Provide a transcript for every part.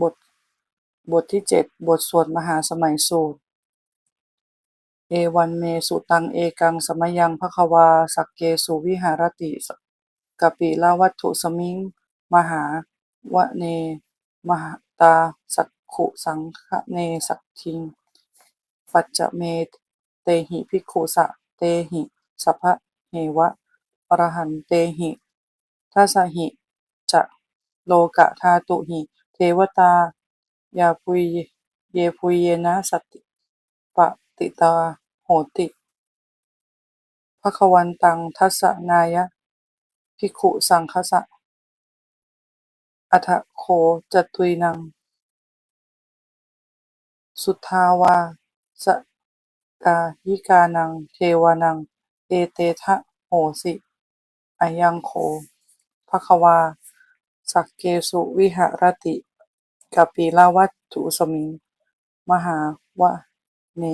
บท บทที่เจ็ดบทสวดมหาสมัยสูตร เอวันเมสุตังเอกังสมยังภควา สักเกสุวิหารติสกปิลาวัตถุสมิง มหาวะเน มหตาสักขุสังคเนสักทิง ปัจจเมเตหิภิกขุสะเตหิสัพพะเหวะอรหันเตหิทัสหิจะโลกะธาตุหิ วตา ยาปุยเยปุยเยนะสติปติตาโหติภควันตังทัสนายะภิขุสังคสะอัทโคจตุยนัง สุทธาวาสกายิกานัง เทวานัง เอเตทะโหสิอายังโคภควา สักเกสุวิหรติ กัปปิลาวัตถุสมิง มหาวะเน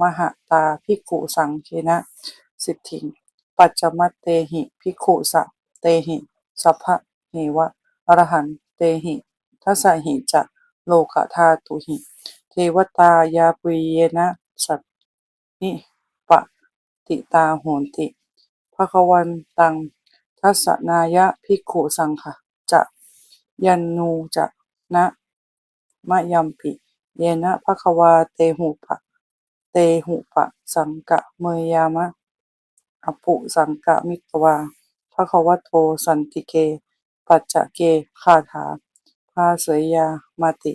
มหตาภิกุสังเคนะ สิทธิง ปัจจมัตเตหิภิกุสะเตหิสัพพะเหวะอรหันเตหิทัสหิจะโลกธาตุหิ เทวตายาปุยเยนะสัตนิปติตาโหนติภควันตังทัสสนายะภิกุสังฆะจะยันนูจะ นะมะยัมปิ เยนะภควาเตหุปะ เตหุปะ สังกะเมยามะอปุสังกะมิตวาภควโทสันติเก ปัจจเกคาถาภาเสยยามาติ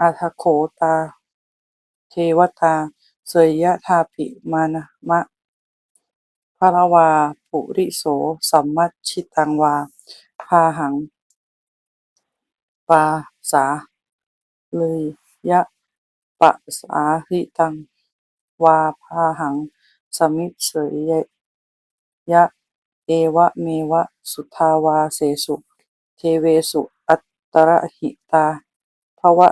อาทโขตา เทวตา เสยยะทาปิมานะมะภระวา ปุริโส สัมมัชชิตังวา พาหัง ปาสาเลยยะปะสาหิตัง วาพาหัง สมิเสยยะ เอวะเมวะ สุทาวาเสสุ เทเวสุ อัตตรหิตาภวะ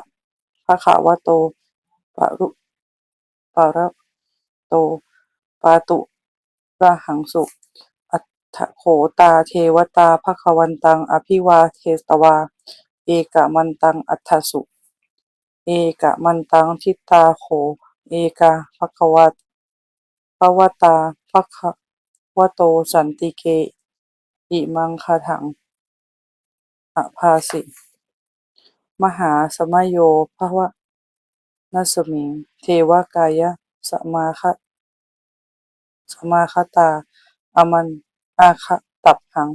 ภะคะวะโตปะรุปะระโต ปาตุระหังสุอัตโขตาเทวตาภควันตัง อภิวาเทตวา กมันตังอัฏฐสุ เอกมันตังทิตาโข เอกาภควตภวตาภควโตสันติเก อิมังคถังอภาสิ มหาสมโยภวนัสมิง เทวกายะสมาคสมาคตา อมันอาคตับหัง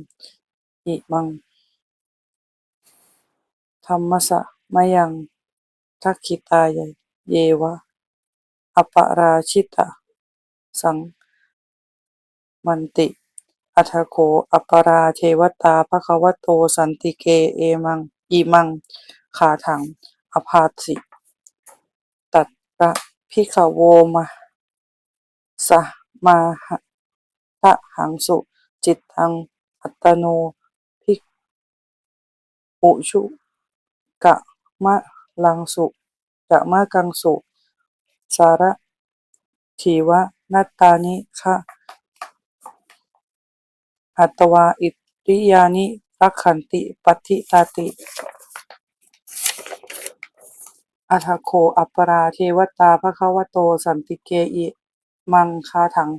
อิมัง ธรรมสะมยังทักขิตายเยวะ อปราชิตะ สังมันติ อัทโขอปราเทวตาภควโตสันติเกเอมังอีมังขาถัง อภาสิ ตัตระพิขโวมะสะมาหะทะหังสุ จิตตัง อัตโนภิกุชุ กะมะลังสุกะมะกังสุ สาระทีวะนัตตานิคะอัตวาอิริยานิรักขันติปัฏฐิตาติอัทโคอัปปราเทวตาภควโตสันติเกอิมังคาถัง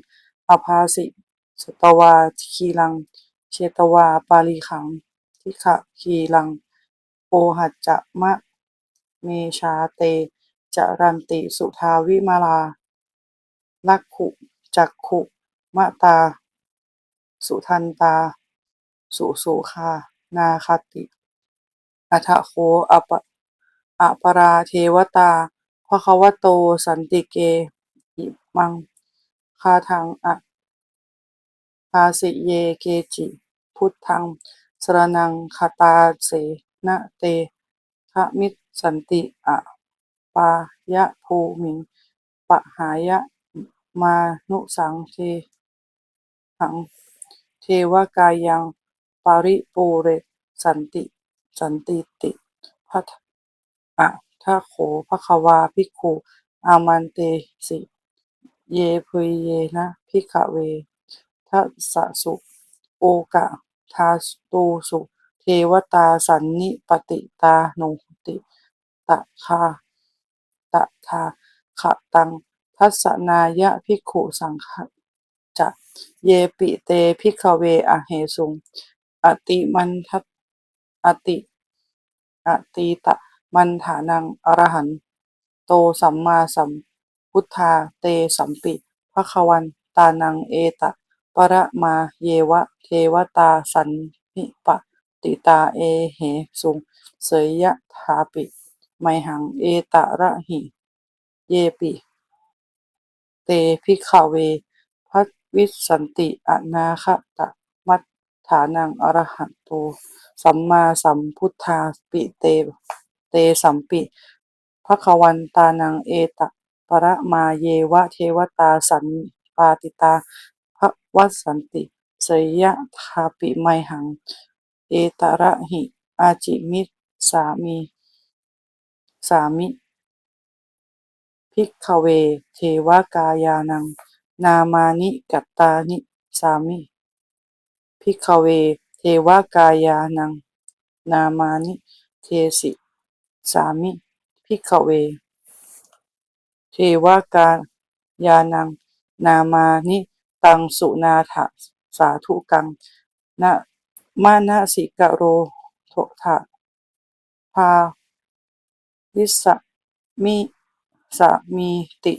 อภาสิสตวาคีลัง เชตวาปาลีขัง ทิขะคีลัง โอหัจจะมะเมชาเตจรันติสุทาวิมาลา ลักขุจักขุมะตา สุทันตา สุสุคา นาคติอัทธโคอปอะปราเทวตาภควโตสันติเก อิมังคาทังอะภาสิเยเกจิ พุทธังสรณังคตาเส นะเตทะมิสสันติอะปายะภูมิงปะหายะมานุสังเทหังเทวกายังปาริปูเรสันติ สันติติพัทอะทะโขภควาภิกขุอามันเตสิ เยพุยเยนะภิกขเวทัสสะสุ โอกะทาตูสุ เทวตาสันนิปติตาโนติ ตะคา ตะทาขะตัง ทัสสนายะภิกขุสังฆจะเยปิเตภิกขเวอะเหสุง อติมันทัตอติอติตะมันฐานังอรหันโตสัมมาสัมพุทธาเตสัมปิภควันตานังเอตะ ประมาเยวะเทวตาสันนิป ติตาเอเหสุงเสยยะถาปิ ไมหังเอตะระหิ เยปิ เตภิกขเว พัทวิสันติอนาคตะมัฏฐานังอรหันโตสัมมาสัมพุทธาปิเต เตสัมปิภควันตานังเอตะประมาเยวะเทวตาสันปาติตาภวัสสันติเสยยะทาปิไมหัง เอตระหิ อาจิมิสสามี สามิภิกขเว เทวกายานัง นามานิกัตตานิ สามิภิกขเว เทวกายานัง นามานิ เทสิ สามิภิกขเว เทวกายานัง นามานิ ตังสุนาถสาธุกังนะ มานะสิกะโรโทถะพาวิสมิสมีติ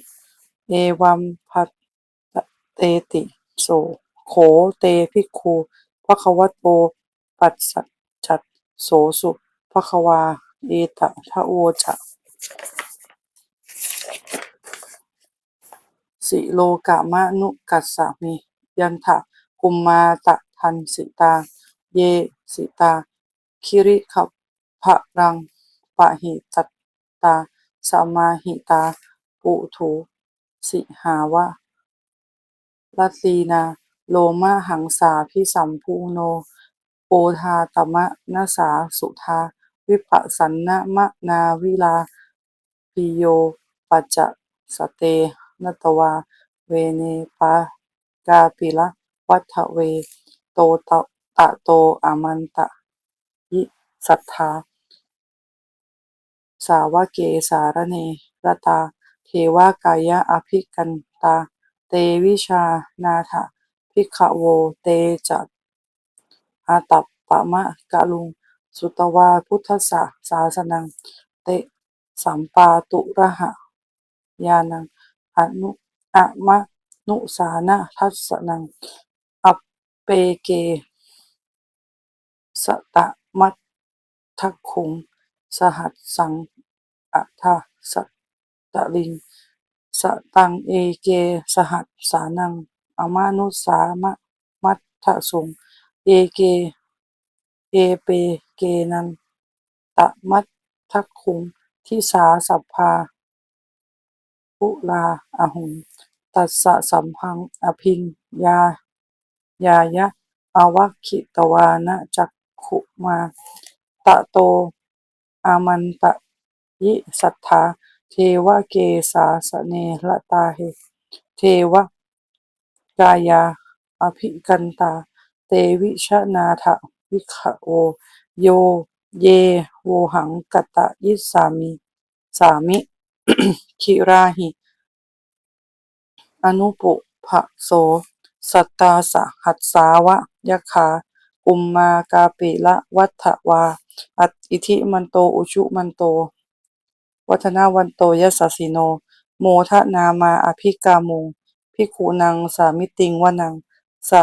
เอวัมพัตเตติโสโขเตภิกขุภควโตปัสสัจจัตโสสุภควา เอตะทะโวจะสิโลกะมะนุกัสสามิยันทะกุมมาตะทันสิตา เยสิตา คิริขพะรังปะหิตตตาสมาหิตา ปุถุสิหาวะลัตีนา โลมะหังสาพิสัมภูโนโอทาตมะนาสาสุทาวิปัสสันนะมะนาวิลาปิโยปัจจสเตนตวา เวเนปากาปิละ วัฏเว โตตะตะโตอามันตะยิสัทธา สาวะเกสารเนรตา เทวากายะอภิกันตา เตวิชานาถะภิกขโวเตจัตอาตัปปะมะกะลุง สุตวาพุทธสสะสาสนัง เตสัมปาตุระหะยานังอนุอะมะนุสานะทัสสนัง อัปเปเก สตะมัททัคคุง สหัสสังอะทะสัตตลิง สตังเอเก สหัสสานัง อมานุสามะมัททสุง เอเก เอเปเกนันตะมัททัคคุง ทิสาสัพพาปุลาอหุงตัสสะสัมพัง อภิญญายายะอวัคคิตวานะจัก ขุมาตะโต อามันตะยิสัทธา เทวเกสาสเนลตาเหเทวกายา อภิกันตา เตวิชนาถะวิขโวโย เย โวหังกตะยิสามิสามิ คิราหิ อนุปุพะโส สัตตาสหัสสาวะยะขา กุมมากาปิละวัฏวา อัตอิทิมันโตอุชุมันโต วัฒนาวันโตยสสสิโน โมทะนามาอภิกามุงภิกขุนังสามิติงวนังสะ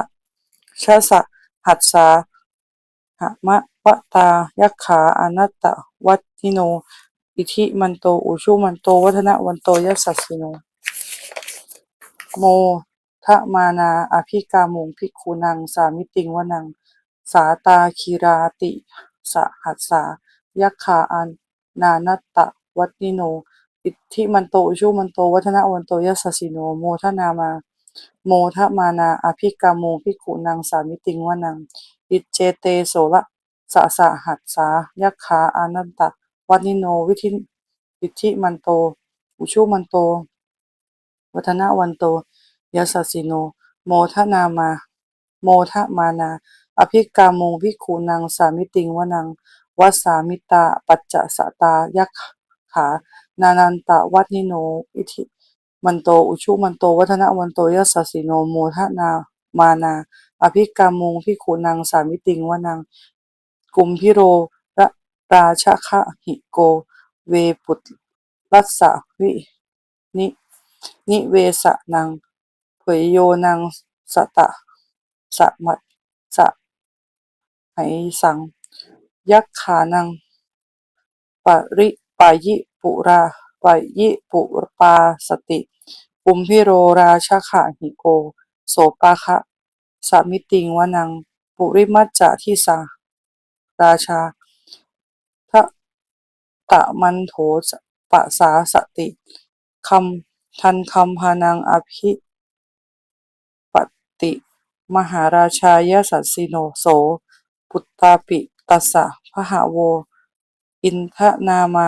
ชะสะหัสสาหะมะปะตายัคขาอนัตตวัติโน อิทิมันโตอุชุมันโต วัฒนาวันโตยสสสิโน โมทะมานาอภิกามุงภิกขุนังสามิติงวนัง สาตาคีราติสหัสสายัคขาอันนานัตตวัตติโน อิทธิมันโตอุชุมันโต วัฒนวันโตยัสสิโน โมทนามา โมทมานาอภิกาโมภิกขุนังสามิติงวนัง อิจเจเตโสละสะสะหัสสายัคขาอานันตวัตนิโน วิธิอิทธิมันโต อุชุมันโต วัฒนวันโตยัสสิโน โมทนามา โมทมานา อภิกาโมภิกขุนังสามิติงวนังวัสามิตาปัจจสตายัคขา นานันตะวัดนิโน อิทิมันโตอุชุมันโต วัฒนวันโตยสสิโนโมทนามานา อภิกามุงพิขุนังสามิติงวนัง กุมพิโรระราชคะหิโก เวปุตรัสสะวินินิเวสะนังเผยโยนังสตะสะมัดสะ ไหสัง ยักขานัง ปริปายิปุราปายิปุปาสติกุมพิโรราชะขะหิโก โสปาคะสามิติงวนัง ปุริมัจจะทิสาราชาทะตะมันโถปะสาสติคำทันคำพานังอภิปติ มหาราชายสัสสิโนโส ปุตตาปิตัสสะพหาโว อินทนามา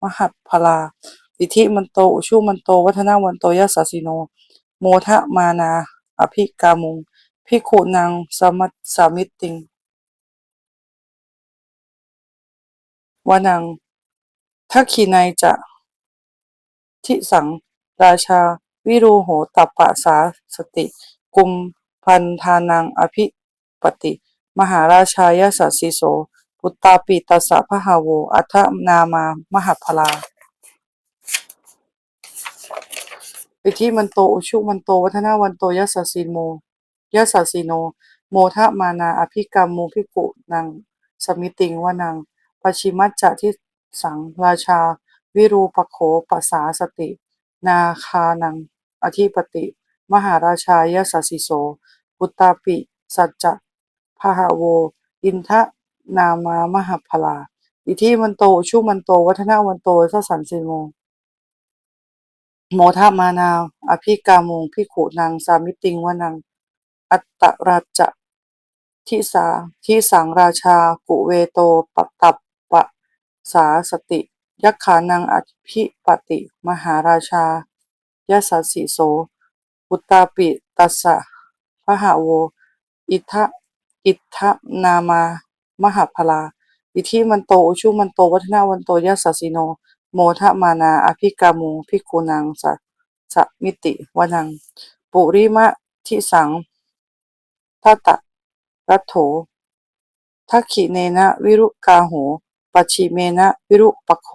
มหัตพลาอิทิมันโต อุชุมันโต วัฒนาวันโตยัสสสิโน โมทะมานา อภิกามุงพิขุนังสมัตสามิตติงวานังทักขีนายจะทิสัง ราชา วิรูโหตัปปะสาสติ กุมพันธานังอภิปติ มหาราชายสัสสิโส ปุตตาปิตัสสะพหาโว อัทนามามหพลาอิทิมันโตอุชุมันโต วัฒนาวันโตยัสสสิโมยัสสสิโน โมทะมานาอภิกรรมมูพิกุนังสมิติงวนังปชิมัจจะทิสังราชา วิรูปโขปัสสาสติ นาคานัง อธิปติ มหาราชายสัสสิโส ปุตตาปิ สัจจะ พหาโว อินทะนามามหัพลา อิทิมันโตอุชุมันโต วัฒนาวันโตสัสสันสิโม โมทะมานาอภิกามุงพิขุนังสามิติงวนัง อัตตราจะทิสาทิสังราชา กุเวโตปตัปปะสาสติ ยักขานังอภิปติ มหาราชายสัสสิโสปุตตาปิตัสสะพหาโว อิทะ อิทะนามามหาพลา อิทิมันโตอุชุมันโต วัฒนาวันโตยัสสสิโน โมทะมานา อภิกามุงพิกุนังสัสมิติวนัง ปุริมะทิสังทัตตะรัตโถทักขิเนนะวิรุกาโหปัจฉิเมนะวิรุปโข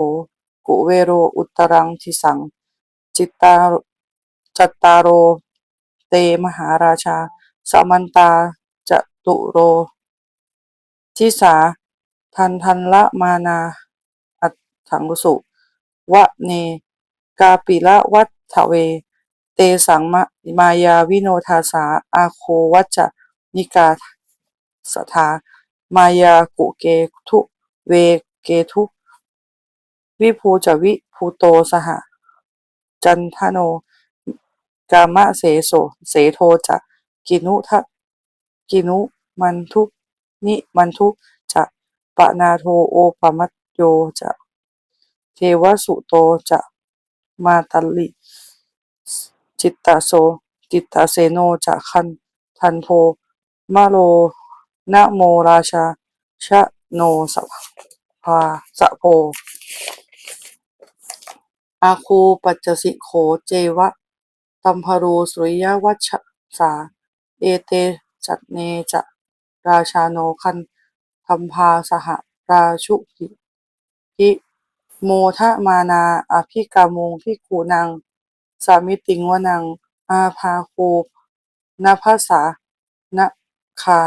กุเวโรอุตรังทิสัง จิตตาจัตตารโร เตมหาราชา สมันตา ตุโร ทิสา ทันทันละมานา อัตถังกุสุ วะเน กาปิละวัฏเว เตสังมะมายาวิโนทาสา อาโควัจจะนิกาสถามายากุเกทุเวเกทุ วิภูจวิภูโตสห จันทโน กามะเสโสเสโทจะกินุทะ กินุ มันทุนิมันทุจะปะนาโทโอปมัตโยจะเทวสุโตจะมาตลิจิตตโสจิตตเสโนจะคันทันโพมะโลนะโมราชาชะโนสภพาสะโพอาคูปัจจสิโขเจวะตัมพรูสุริยวัชสา เอเต จัตเนจะราชาโนคันธัมพาสหราชุหิพิโมทะมานาอภิกามงพิกูนังสามิติงวนัง อาภาคูนภาษานะคา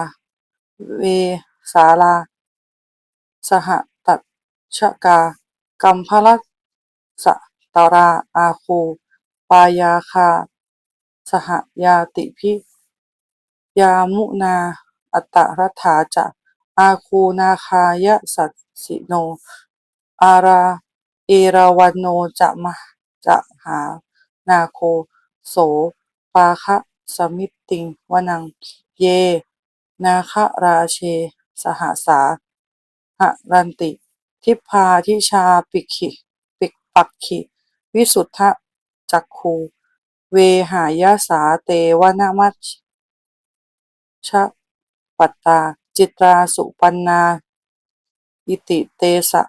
เวสาลา สหตัดชกา กัมพลัสสตาราอาคูปายาคา สหยาติพิ ยามุนาอัตรัฐาจะ อาคูนาคายะสัสสิโน อาราเอราวันโนจะมะจะหานาโค โสปาคะสมิตติงวนัง เย นาคราเช สหสาหรันติ ทิพาทิชาปิขิปิกปักขิ วิสุทธะจักคู เวหายาสาเตวนามัช ชะปัตตา จิตราสุปันนา อิติเตสะ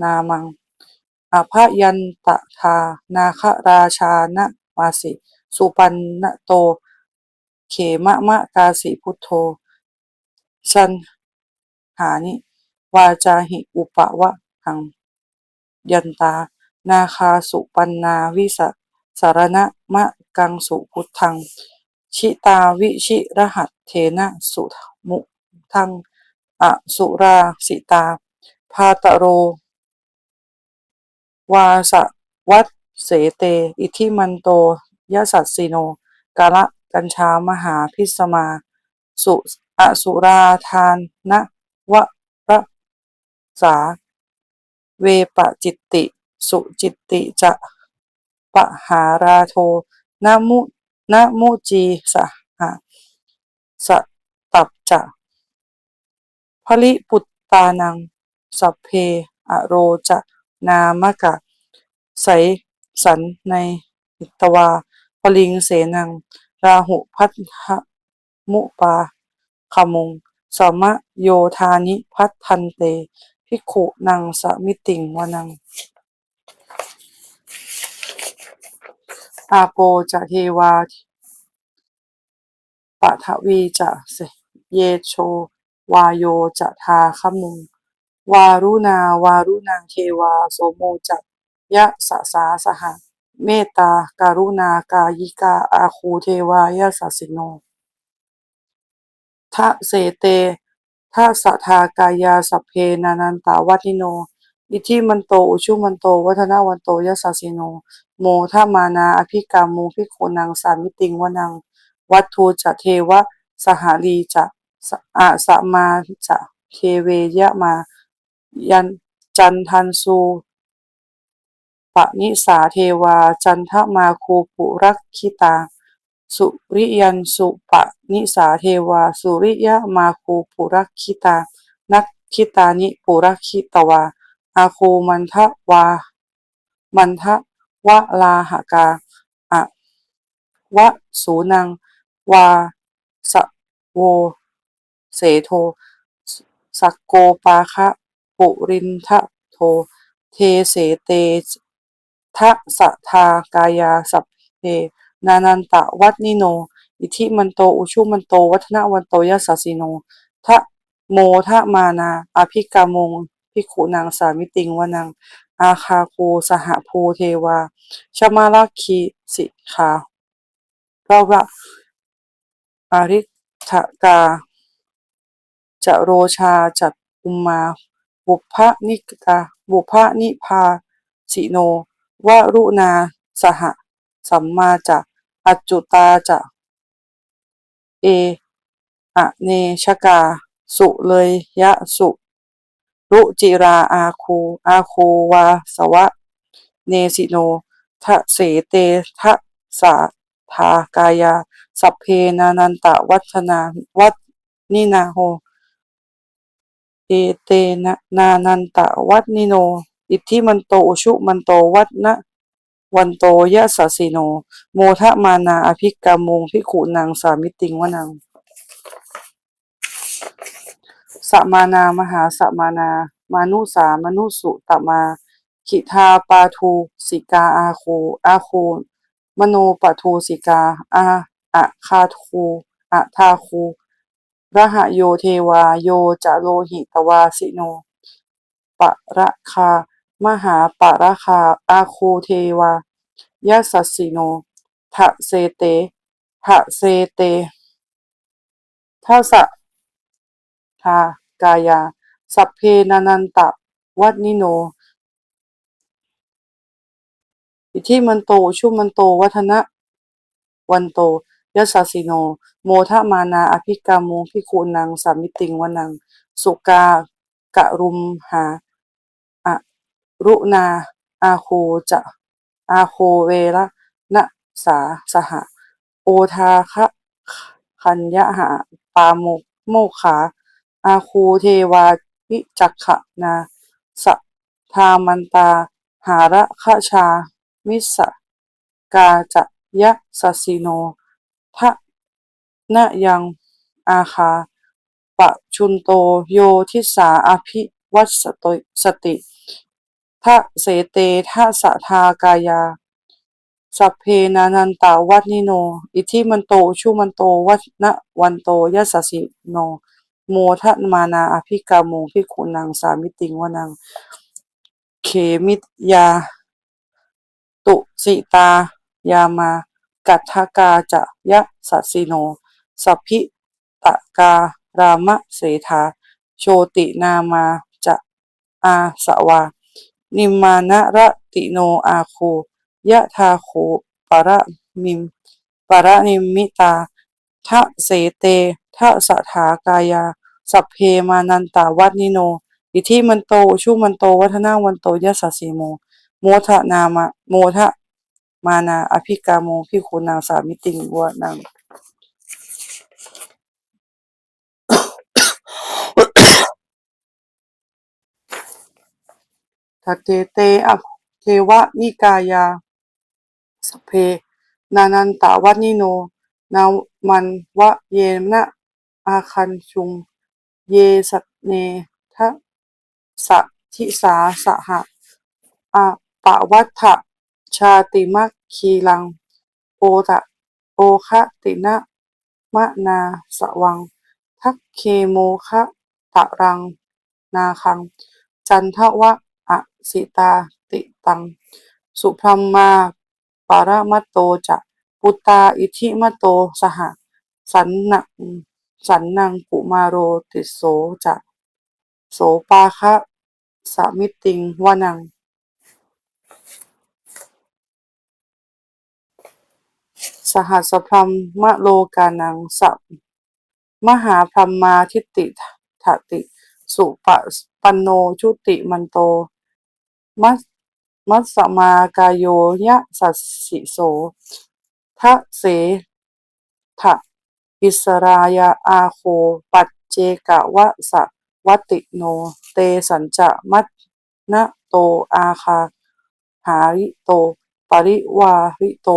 นามังออภยันตทา นาคราชานะมาสิ สุปันนโต เขมะมะกาสิพุทโธชันหานิ วาจาหิอุปะวะหัง ยันตา นาคาสุปันนาวิสสารณะมะกังสุพุทธัง ชิตาวิชิรหัตเทนะสุมุทังอสุราสิตา พาตโร วาสวัตเสเต อิทิมันโตยสัสสิโน กาละกัญชามหาพิสมา สุอสุราทานนะวะระสา เวปจิตติ สุจิตติจะปะหาราโทนะมุ นะมุจีสหะสตับจะพลิปุตตานัง สัพเพอโรจะนามกะใสสันในหิตวาปลิงเสนัง ราหุพัทธมุปาขมุงสมะโยธานิพัทธันเตภิขุนังสมิติงวนัง อาโปจะเทวาปะทวีจะเสเยโช วาโยจะทาคมุง วารุณาวารุณังเทวาโสโมจะยะสะสาสหะเมตตาการุณากายิกาอาคูเทวายะสัสิโนทะเสเตทะสะทากายาสัพเพนานันตาวัติโน อิทิมันโต อุชุมันโต วัฒนาวันโตยะสัสิโน โมทะมานาอภิกามูภิกขุนังสามิติงวนัง วัตถุจะเทวะ สหารีจะอาสมาจะเทเวยะมา ยันจันทันสูปนิสาเทวา จันทมาคูปุรักขิตา สุริยันสุปนิสาเทวา สุริยะมาคูปุรักขิตา นักขิตานิปุรักขิตวา อาคูมันทะวา มันทะวะลาหกาอะวะสูนัง วาสะโว เสโท สักโกปาคะปุรินทะโท เทเสเตทะสะทากายาสัพเพนานันตะวัตนิโน อิทิมันโต อุชุมันโต วัฒนวันโตยะสัสสิโนทะโมทะมานา อภิกามง ภิกขุนางสามิติงวนัง อาคาคูสหภูเทวาชมาลคีสิขาเราระอาริทกาจะโรชาจัดอุมมา บุพพนิกาบุพพนิพาสิโนวารุณาสหสัมมาจะอัจจุตาจะ เออะเนชกา สุเลยยะสุ รุจิราอาคูอาคูวาสวะ เนสิโนทะเสเตทะสาทากายา สัพเพนานันตะวัฒนาวัตนินาโหเอเตนะนานันตะวัตนิโน อิทธิมันโตอุชุมันโตวัตนะวันโตยะสสสิโน โมทะมานาอภิกามุงภิขุนางสามิติงวนัง สมานามหาสมานา มานุสามนุสุตมาขิทาปาทูสิกาอาโคอาโคมโนปทูสิกาอาอะคาทูอะทาคูระหะโยเทวาโยจะโลหิตวาสิโนปะระคามหาปะระคาอาคูเทวายะสัสสิโนทะเสเตทะเสเตทัสะา กายา สัพเพนานันตะ วัตนิโน อิทิมันโต ชุมันโต วัฒนะ วันโตยสสสิโน โมทะมานาอภิกามูภิคูนังสามิติงวนัง สุกากะรุมหาอะรุนา อาโคจะอาโคเวระนะสาสหะ โอทาคะคัญยะหาปาโมโมขา อาคูเทวาวิจักขะนาสทามันตา หาระคชา มิสกาจะยะสสิโนทะนะยังอาคาปะชุนโตโยทิสาอภิวัตสติสติทะเสเตทะสะทากายา สัพเพนานันตาวัตนิโน อิทิมันโตชุมันโตวัตนะวันโตยัสสสิโน โมทะมานาอภิกาโมภิกขุนังสามิติงวนัง เขมิตยา ตุสิตายามา กัตถกาจะยะสัสสิโน สัพพิตะการามะเสถาโชตินามาจะอาสวา นิมานะระติโนอาคูยะทาโคปะระมิมปะระนิมิตาทะเสเต ทะสะถากายา สัพเพมานันตาวัดนิโน อิทิมันโต ชุมันโต วัฒนาวันโตยัสสสสิโม โมทะนามะโมทะมานา อภิกาโมภิกขุนางสามิติงวนังทัตเตเตอเทวะนิกายา สเพ นานันตาวัดนิโน นามันวะเยนะ อาคันชุง เยสัตเนทะสะทิสาสหะอาปะวัฏฐะชาติมัคคีลัง โอตะโอคะตินะมะนาสวัง ทักเคโมคะตะรัง นาคัง จันทวะอะสิตาติตัง สุพรหมาปารมัตโตจะปุตตาอิทิมโตสหะสันนัง สันนังกุมาโรติโสจะโสปาคะสมิติงวนัง สหัสพรหมโลกานังสัพมหาพรหมาทิฏฐิทติ สุปปันโนชุติมันโต มัสมัสสมากายโยยะสัสสิโสทะเสทะ อิสรายาอาโค ปัจเจกะวะสะวัติโน เตสัญจะมัตนะโตอาคา หาริโต ปริวาริโต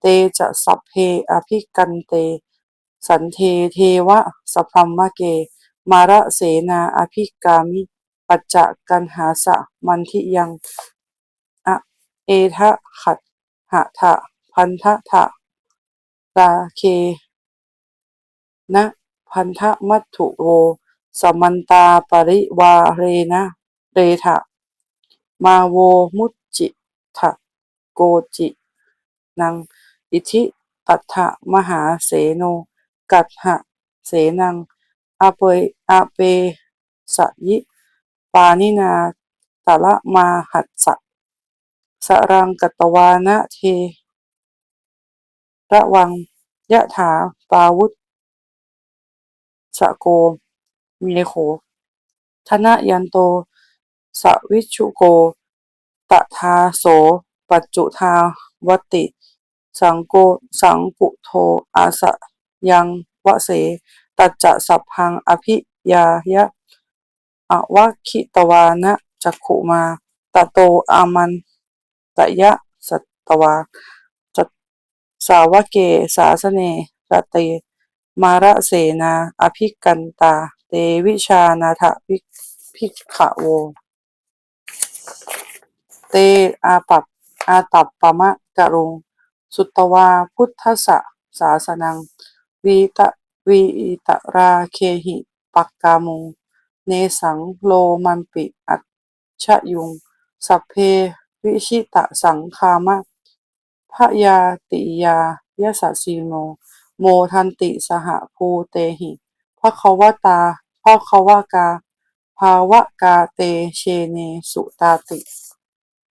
เตจะสัพเพอภิกันเต สันเทเทวะสัพพมะเก มาระเสนาอภิกามิ ปัจจกันหาสะมันทิยังอะเอทะขัดหะทะพันทะทะตาเค นะพันธมัตถุโวสมันตาปริวาเรนะเรทะมาโวมุจจิทะโกจินังอิทิปัฏฐมหาเสโน กัตหะเสนังอาเปยอาเปสยิ ปานินาตะละมาหัสสะสรังกตวานะเท ระวังยะถาปาวุธ สะโก มีโขธนยันโต สวิชุโก ตทาโส ปัจจุทาวติ สังโก สังปุโท อาสะยังวะเส ตัจจะสัพพังอภิยายะอวะคิตวานะจักขุมาตะโตอามันตะยะสัตวาจัตสาวะเก สาสเนรเต มาระเสนา อภิกันตา เตวิชานาถภิกภิกขโว เตอาปัปอาตัปปะมะกะรุง สุตวาพุทธสะสาสนัง วีตะวีตะราเคหิปักกามุง เนสังโลมันปิอัจฉยุง สัพเพวิชิตะสังคามะพยาติยายะสสสีโน โมทันติสหภูเตหิพ่อเขาวตาภควกา ภาวะกาเตเชเนสุตาติ